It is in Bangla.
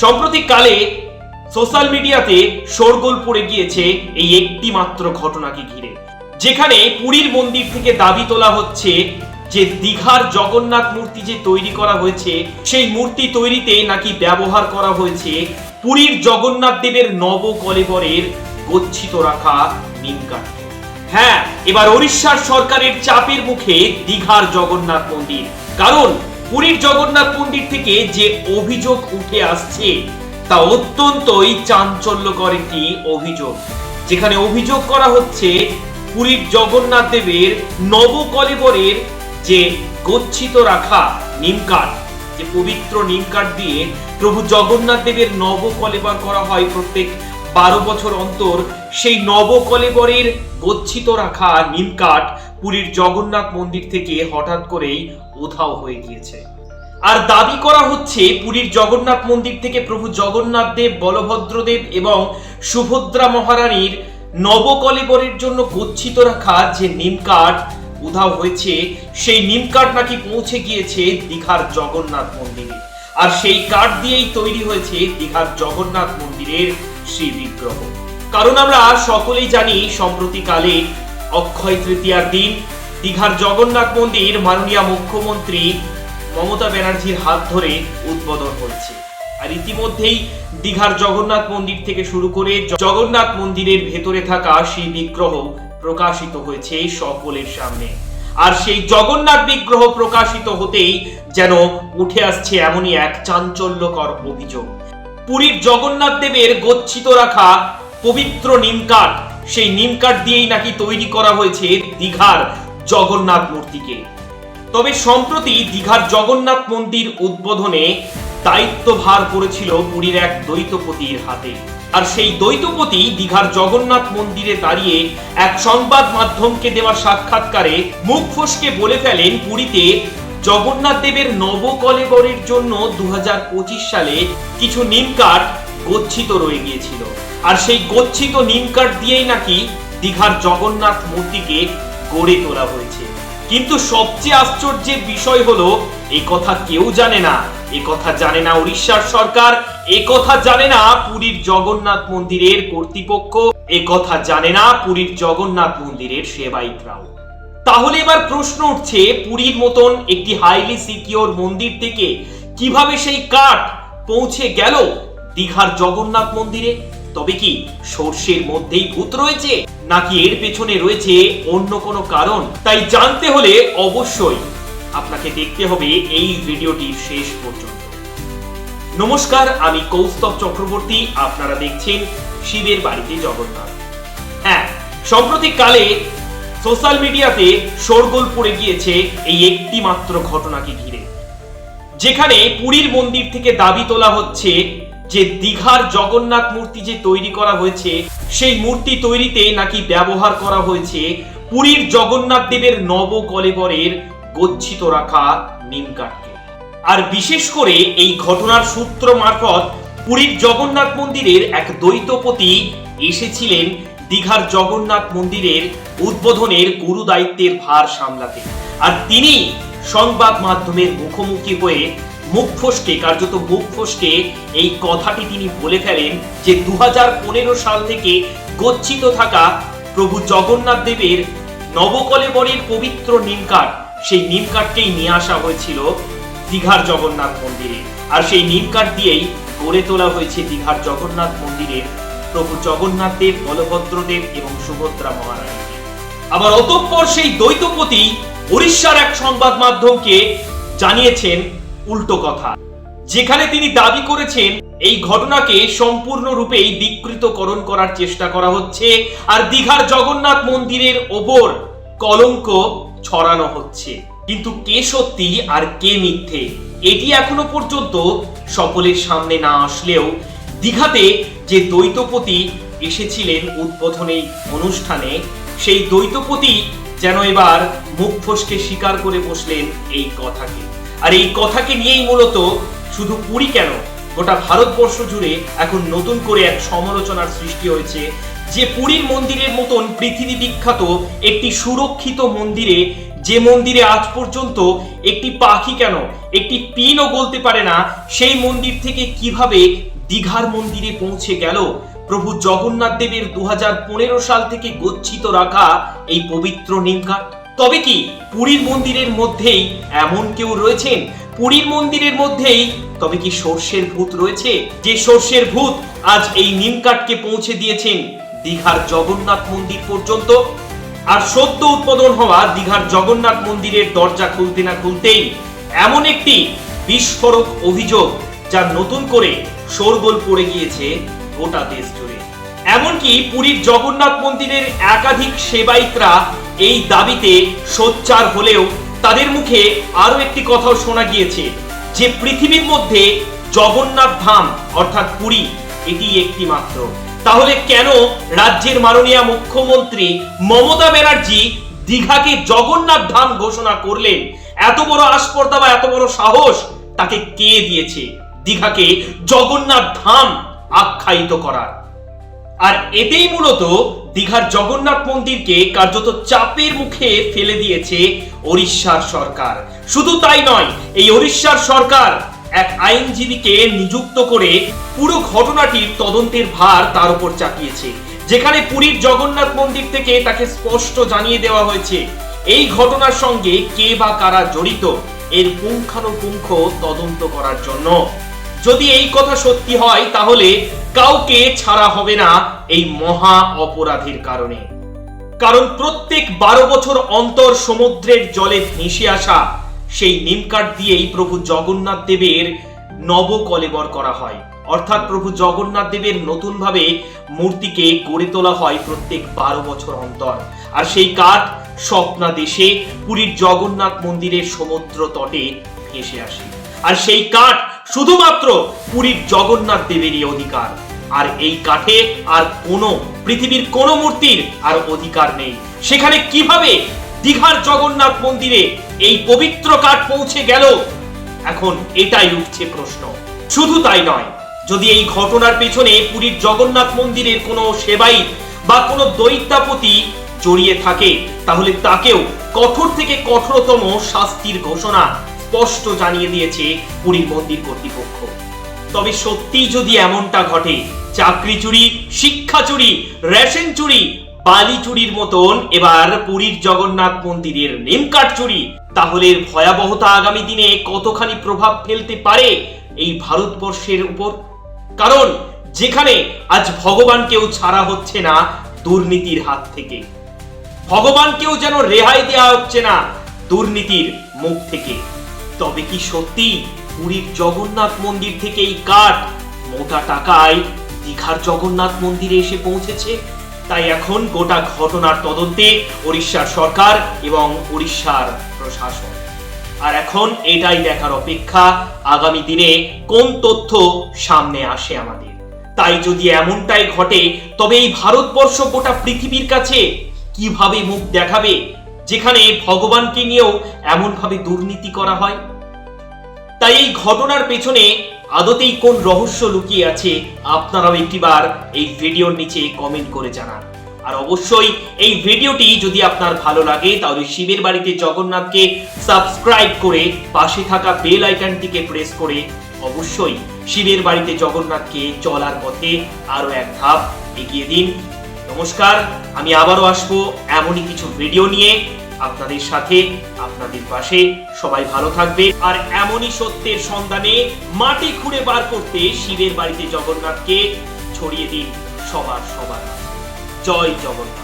সম্প্রতি কালে সোশ্যাল মিডিয়াতে শোরগোল পড়ে গিয়েছে এই একটি মাত্র ঘটনাকে ঘিরে, যেখানে পুরীর মন্দির থেকে দাবি তোলা হচ্ছে যে দীঘার জগন্নাথ মূর্তি যে তৈরি করা হয়েছে, সেই মূর্তি তৈরিতে নাকি ব্যবহার করা হয়েছে পুরীর জগন্নাথ দেবের নব কলেবরের গচ্ছিত রাখা নিমকাঠ হ্যাঁ এবার ওড়িশার সরকারের চাপের মুখে দীঘার জগন্নাথ মন্দির, কারণ পুরীর জগন্নাথ মন্দির থেকে যে অভিযোগ উঠে আসছে, তা অত্যন্তই চাঞ্চল্যকর একটি অভিযোগ। যেখানে অভিযোগ করা হচ্ছে, পুরীর জগন্নাথ দেবের নবকলেবরের যে গচ্ছিত রাখা নিমকাঠ যে পবিত্র নিমকাঠ দিয়ে প্রভু জগন্নাথ দেবের নবকলেবর করা হয় প্রত্যেক বারো বছর অন্তর, সেই নবকলেবরের গচ্ছিত রাখা নিমকাঠ পুরীর জগন্নাথ মন্দির থেকে হঠাৎ করেই উধাও হয়ে গিয়েছে। আর দাবি করা হচ্ছে পুরীর জগন্নাথ মন্দির থেকে প্রভু জগন্নাথ দেব, বলভদ্র দেব এবং সুভদ্রা মহারানীর নবকলেবরের জন্য গচ্ছিত রাখা যে নিমকাঠ উধাও হয়েছে, সেই নিমকাঠ নাকি পৌঁছে গিয়েছে দীঘার জগন্নাথ মন্দিরে। আর সেই কাঠ দিয়েই তৈরি হয়েছে দীঘার জগন্নাথ মন্দিরের শ্রী বিগ্রহ। কারণ আমরা সকলেই জানি, সম্প্রতিকালে অক্ষয় তৃতীয়ার দিন দীঘার জগন্নাথ মন্দির মাননীয় মুখ্যমন্ত্রী মমতা ব্যানার্জির হাত ধরে উদ্বোধন হয়েছে আর ইতিমধ্যেই দীঘার জগন্নাথ মন্দির থেকে শুরু করে জগন্নাথ মন্দিরের ভেতরে থাকা সেই বিগ্রহ প্রকাশিত হয়েছে সকলের সামনে। আর সেই জগন্নাথ বিগ্রহ প্রকাশিত হতেই যেন উঠে আসছে এমনই এক চাঞ্চল্যকর অভিযোগ। পুরীর জগন্নাথ দেবের গচ্ছিত রাখা পবিত্র নিমকাঠ সেই নিমকাঠ দিয়েই নাকি তৈরি করা হয়েছে দীঘার জগন্নাথ মূর্তিকে। তবে সম্প্রতি দীঘার জগন্নাথ মন্দির উদ্বোধনে দায়িত্বভার পড়েছিল পুরীর এক দ্বৈতপতির হাতে। আর সেই দ্বৈতপতি দীঘার জগন্নাথ মন্দিরে দাঁড়িয়ে এক সংবাদ মাধ্যমকে দেওয়া সাক্ষাৎকারে মুখ ফসকে বলে ফেলেন পুরীতে জগন্নাথ দেবের নবকলেবরের জন্য দু হাজার পঁচিশ সালে কিছু নিমকাঠ গচ্ছিত রয়ে গিয়েছিল। আর সেই গচ্ছিত নিমকাঠ দিয়েই নাকি দীঘার জগন্নাথ মূর্তিকে গড়ে তোলা হয়েছে। কিন্তু সবচেয়ে আশ্চর্যের বিষয় হলো এই কথা কেউ জানে না। এ কথা জানে না উড়িষ্যার সরকার, এ কথা জানে না পুরীর জগন্নাথ মন্দিরের কর্তৃপক্ষ, এ কথা জানে না পুরীর জগন্নাথ মন্দিরের সেবায়িতরাও। তাহলে এবার প্রশ্ন উঠছে, পুরীর মতন একটি হাইলি সিকিওর মন্দির থেকে কীভাবে সেই কাঠ পৌঁছে গেল দীঘার জগন্নাথ মন্দিরে? তবে কি সর্ষের মধ্যেই ভূত রয়েছে? নাকি এর পেছনে রয়েছে অন্য কোনো কারণ? তাই জানতে হলে অবশ্যই আপনাকে দেখতে হবে এই ভিডিওটির শেষ পর্যন্ত। নমস্কার, আমি কৌস্তব চক্রবর্তী। আপনারা দেখছেন শিবের বাড়িতে জগন্নাথ। হ্যাঁ সম্প্রতি কালে সোশ্যাল মিডিয়াতে শোরগোল পড়ে গিয়েছে এই একটি মাত্র ঘটনাকে ঘিরে। যেখানে পুরীর মন্দির থেকে দাবি তোলা হচ্ছে যে দীঘার জগন্নাথ মূর্তি যে তৈরি করা হয়েছে, সেই মূর্তি তৈরিতে নাকি ব্যবহার করা হয়েছে পুরীর জগন্নাথ দেবের নব কলেবরের গচ্ছিত রাখা নিমকাঠকে আর বিশেষ করে এই ঘটনার সূত্র মারফত পুরীর জগন্নাথ মন্দিরের এক দ্বৈতপতি এসেছিলেন দীঘার জগন্নাথ মন্দিরের উদ্বোধনের গুরু দায়িত্বের ভার সামলাতে। আর তিনি সংবাদ মাধ্যমের মুখোমুখি হয়ে মুখ ফসকে, কার্যত মুখ ফসকে, এই কথাটি তিনি বলে ফেলেন যে দু হাজার পনেরো সাল থেকে গচ্ছিত থাকা প্রভু জগন্নাথ দেবের নবকলেবরের পবিত্র নিমকাঠ, সেই নিমকাঠকেই নিয়ে আসা হয়েছিল দীঘার জগন্নাথ মন্দিরে। আর সেই নিমকাঠ দিয়েই গড়ে তোলা হয়েছে দীঘার জগন্নাথ মন্দিরের প্রভু জগন্নাথ দেব, বলভদ্র দেব এবং সুভদ্রা মহারানীকে আবার অতঃপর সেই দ্বৈতপতি উড়িষ্যার এক সংবাদ মাধ্যমকে জানিয়েছেন উল্টো কথা। যেখানে তিনি দাবি করেছেন, এই ঘটনাকে সম্পূর্ণরূপেই বিকৃতকরণ করার চেষ্টা করা হচ্ছে, আর দীঘার জগন্নাথ মন্দিরের ওপর কলঙ্ক ছড়ানো হচ্ছে। কিন্তু কে সত্যি আর কে মিথ্যে, এটি এখনও পর্যন্ত সকলের সামনে না আসলেও দীঘাতে যে দ্বৈতপতি এসেছিলেন উদ্বোধনী অনুষ্ঠানে, সেই দ্বৈতপতি যেন এবার মুখ ফসকে স্বীকার করে বসলেন এই কথাকে। আর এই কথাকে নিয়েই মূলত শুধু পুরী কেন, গোটা ভারতবর্ষ জুড়ে এখন নতুন করে এক সমালোচনার সৃষ্টি হয়েছে, যে পুরীর মন্দিরের মতন পৃথিবী বিখ্যাত একটি সুরক্ষিত মন্দিরে, যে মন্দিরে আজ পর্যন্ত একটি পাখি কেন, একটি পিনও গলতে পারে না, সেই মন্দির থেকে কীভাবে দীঘার মন্দিরে পৌঁছে গেল? প্রভু জগন্নাথ দেবের দু হাজার পনেরো সাল থেকে গচ্ছিত রাখা এই পবিত্র নিমকাঠ তবে কি পুরীর মন্দিরের মধ্যেই এমন কেউ রয়েছেন? পুরীর মন্দিরের মধ্যেই তবে কি সর্ষের ভূত রয়েছে? যে সর্ষের ভূত আজ এই নিমকাঠকে পৌঁছে দিয়েছেন দীঘার জগন্নাথ মন্দির পর্যন্ত। আর সদ্য উৎপাদন হওয়া দীঘার জগন্নাথ মন্দিরের দরজা খুলতে না খুলতেই এমন একটি বিস্ফোরক অভিযোগ যা নতুন করে শোরগোল পড়ে গিয়েছে গোটা দেশ জুড়ে এমনকি পুরীর জগন্নাথ মন্দিরের একাধিক সেবায়িতরা এই দাবিতে সোচ্চার হলেও তাদের মুখে আরও একটি কথাও শোনা গিয়েছে যে পৃথিবীর মধ্যে জগন্নাথ ধাম, অর্থাৎ পুরী, এটি একটি মাত্র। তাহলে কেন রাজ্যের মাননীয় মুখ্যমন্ত্রী মমতা ব্যানার্জি দীঘাকে জগন্নাথ ধাম ঘোষণা করলেন? এত বড় আস্পর্ধা বা এত বড় সাহস তাকে কে দিয়েছে? দীঘাকে জগন্নাথ ধাম আখ্যায়িত করার। আর এতেই মূলত দীঘার জগন্নাথ মন্দিরকে কার্যত চাপের মুখে ফেলে দিয়েছে ওড়িশার সরকার। শুধু তাই নয়, এই ওড়িশার সরকার এক আইনজীবীকে নিযুক্ত করে পুরো ঘটনাটির তদন্তের ভার তার উপর চাপিয়েছে। যেখানে পুরীর জগন্নাথ মন্দির থেকে তাকে স্পষ্ট জানিয়ে দেওয়া হয়েছে, এই ঘটনার সঙ্গে কে বা কারা জড়িত, এর পুঙ্খানুপুঙ্খ তদন্ত করার জন্য। যদি এই কথা সত্যি হয়, তাহলে কাউকে ছাড়া হবে না এই মহা অপরাধের কারণে। কারণ প্রত্যেক বারো বছর অন্তর সমুদ্রের জলে ভেসে আসা সেই নিমকাঠ দিয়েই প্রভু জগন্নাথ দেবের নবকলেবর করা হয়। অর্থাৎ প্রভু জগন্নাথ দেবের নতুনভাবে মূর্তিকে গড়ে তোলা হয় প্রত্যেক বারো বছর অন্তর। আর সেই কাঠ স্বপ্না দেশে পুরীর জগন্নাথ মন্দিরের সমুদ্র তটে ভেসে আসে। আর সেই কাঠ শুধুমাত্র পুরীর জগন্নাথ দেবেরই অধিকার। আর এই কাঠে আর কোনো, পৃথিবীর কোনো মূর্তির আর অধিকার নেই। সেখানে কীভাবে দীঘার জগন্নাথ মন্দিরে এই পবিত্র কাঠ পৌঁছে গেল? এখন এটাই উঠছে প্রশ্ন। শুধু তাই নয়, যদি এই ঘটনার পেছনে পুরীর জগন্নাথ মন্দিরের কোনো সেবাই বা কোনো দৈত্যাপতি জড়িয়ে থাকে, তাহলে তাকেও কঠোর থেকে কঠোরতম শাস্তির ঘোষণা স্পষ্ট জানিয়ে দিয়েছে পুরীর মন্দির কর্তৃপক্ষ। তবে সত্যি যদি এমনটা ঘটে, চাকরি চুরি, শিক্ষা চুরি, রেশন চুরি, বালি চুরির মতন এবার পুরীর জগন্নাথ মন্দিরের নিমকাঠ চুরি, তাহলে ভয়াবহতা আগামী দিনে কতখানি প্রভাব ফেলতে পারে এই ভারতবর্ষের উপর? কারণ যেখানে আজ ভগবানকেও ছাড়া হচ্ছে না দুর্নীতির হাত থেকে। ভগবানকেও যেন রেহাই দেওয়া হচ্ছে না দুর্নীতির মুখ থেকে। তবে কি সত্যি পুরীর জগন্নাথ মন্দির থেকে এই কাঠ মোটা টাকায় দীঘার জগন্নাথ মন্দিরে এসে পৌঁছেছে? তাই এখন গোটা ঘটনার তদন্তে ওড়িশার সরকার এবং ওড়িশার প্রশাসন। আর এখন এটাই দেখার অপেক্ষা, আগামী দিনে কোন তথ্য সামনে আসে আমাদের? তাই যদি এমনটাই ঘটে, তবে এই ভারতবর্ষ গোটা পৃথিবীর কাছে কীভাবে মুখ দেখাবে? যেখানে ভগবানকে নিয়েও এমনভাবে দুর্নীতি করা হয়? তাই এই ঘটনার পেছনে আদতেই কোন রহস্য লুকিয়ে আছে, আপনারাও একটিবার এই ভিডিওর নিচে কমেন্ট করে জানান। আর অবশ্যই এই ভিডিওটি যদি আপনার ভালো লাগে, তাহলে শিবের বাড়িতে জগন্নাথকে সাবস্ক্রাইব করে পাশে থাকা বেল আইকনটিকে প্রেস করে অবশ্যই শিবের বাড়িতে জগন্নাথকে চলার পথে আরও এক ধাপ এগিয়ে দিন। নমস্কার, আমি আবারও আসব এমনই কিছু ভিডিও নিয়ে। আপনাদের সাথে, আপনাদের পাশে সবাই ভালো থাকবে। আর এমনই সত্যের সন্ধানে মাটি খুঁড়ে বার করতে শিবের বাড়িতে জগন্নাথকে ছড়িয়ে দিন সবার সবার জয় জগন্নাথ।